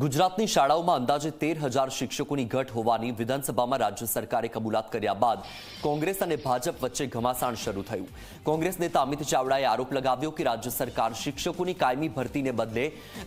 ગુજરાતની શાળાઓમાં અંદાજે તેર હજાર શિક્ષકોની ઘટ હોવાની વિધાનસભામાં રાજ્ય સરકારે કબૂલાત કર્યા બાદ કોંગ્રેસ અને ભાજપ વચ્ચે ઘમાસાણ શરૂ થયું. કોંગ્રેસ નેતા અમિત ચાવડાએ આરોપ લગાવ્યો કે રાજ્ય સરકાર શિક્ષકોની કાયમી ભરતીને બદલે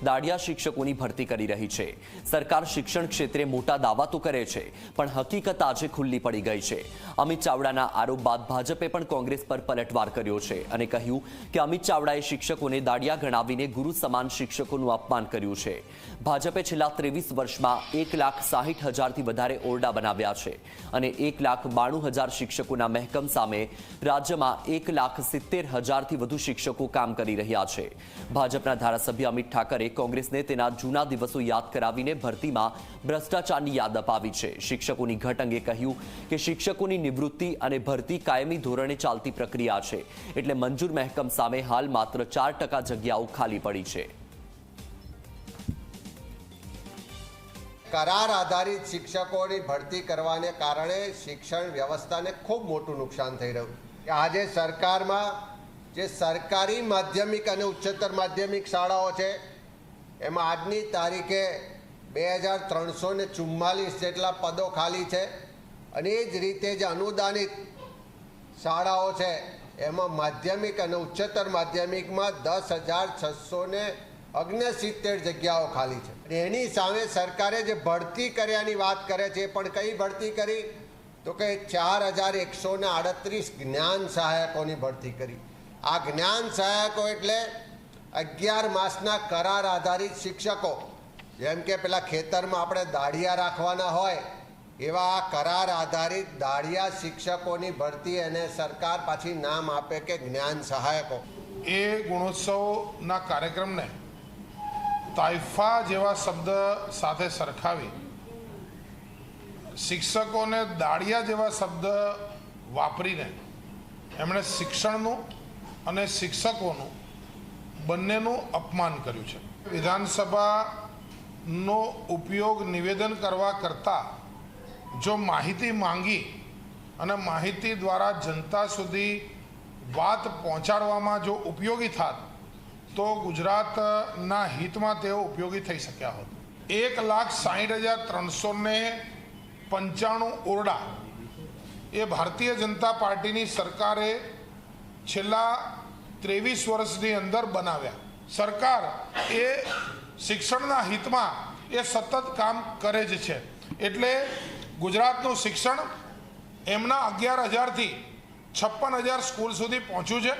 દાડિયા શિક્ષકોની ભરતી કરી રહી છે. સરકાર શિક્ષણ ક્ષેત્રે મોટા દાવા તો કરે છે, પણ હકીકત આજે ખુલ્લી પડી ગઈ છે. અમિત ચાવડાના આરોપ બાદ ભાજપે પણ કોંગ્રેસ પર પલટવાર કર્યો છે અને કહ્યું કે અમિત ચાવડાએ શિક્ષકોને દાડિયા ગણાવીને ગુરુ સમાન શિક્ષકોનું અપમાન કર્યું છે. ભાજપે છેલ્લા ત્રેવીસ વર્ષમાં એક લાખ સાહીઠ હજારથી વધારે ઓરડા બનાવ્યા છે અને એક લાખ બાણું હજાર શિક્ષકોના મહેકમ સામે રાજ્યમાં એક લાખ સિત્તેર હજારથી વધુ શિક્ષકો કામ કરી રહ્યા છે. ભાજપના ધારાસભ્ય અમિત ઠાકરે કોંગ્રેસને તેના જૂના દિવસો યાદ કરાવીને ભરતીમાં ભ્રષ્ટાચારની યાદ અપાવી છે. શિક્ષકોની ઘટ અંગે કહ્યું કે શિક્ષકોની નિવૃત્તિ અને ભરતી કાયમી ધોરણે ચાલતી પ્રક્રિયા છે. એટલે મંજૂર મહેકમ સામે હાલ માત્ર ચાર જગ્યાઓ ખાલી પડી છે. કરાર આધારિત શિક્ષકોની ભરતી કરવાને કારણે શિક્ષણ વ્યવસ્થાને ખૂબ મોટું નુકસાન થઈ રહ્યું. કે આજે સરકારમાં જે સરકારી માધ્યમિક અને ઉચ્ચતર માધ્યમિક શાળાઓ છે, એમાં આજની તારીખે બે હજાર ત્રણસો ને ચુમ્માલીસ જેટલા પદો ખાલી છે અને એ જ રીતે જે અનુદાનિત શાળાઓ છે, એમાં માધ્યમિક અને ઉચ્ચતર માધ્યમિકમાં દસ હજાર છસો ને અગ્નસિત્તેર જગ્યાઓ ખાલી છે. એની સામે સરકારે જે ભરતી કર્યાની વાત કરે છે પણ કઈ ભરતી કરી? તો કે ચાર હજાર એકસો ને આડત્રીસ જ્ઞાન સહાયકોની ભરતી કરી. આ જ્ઞાન સહાયકો એટલે અગિયાર માસના કરાર આધારિત શિક્ષકો. જેમ કે પેલા ખેતરમાં આપણે દાળિયા રાખવાના હોય, એવા આ કરાર આધારિત દાળિયા શિક્ષકોની ભરતી એને સરકાર પાછી નામ આપે કે જ્ઞાન સહાયકો. એ ગુણોત્સવના કાર્યક્રમને તાઇફા જેવા શબ્દ સાથે સરખાવી. શિક્ષકોને દાળિયા જેવા શબ્દ વાપરીને એમણે શિક્ષણનું અને શિક્ષકોનું બંનેનું અપમાન કર્યું છે. વિધાનસભાનો ઉપયોગ નિવેદન કરવા કરતાં જો માહિતી માંગી અને માહિતી દ્વારા જનતા સુધી વાત પહોંચાડવામાં જો ઉપયોગી થાત તો ગુજરાતના હિતમાં તેઓ ઉપયોગી થઈ શક્યા હોત. એક લાખ સાહીઠ હજાર ત્રણસો ને પંચાણું ઓરડા એ ભારતીય જનતા પાર્ટીની સરકારે છેલ્લા ત્રેવીસ વર્ષની અંદર બનાવ્યા. સરકાર એ શિક્ષણના હિતમાં એ સતત કામ કરે જ છે. એટલે ગુજરાતનું શિક્ષણ એમના અગિયાર હજારથી છપ્પન હજાર સ્કૂલ સુધી પહોંચ્યું છે.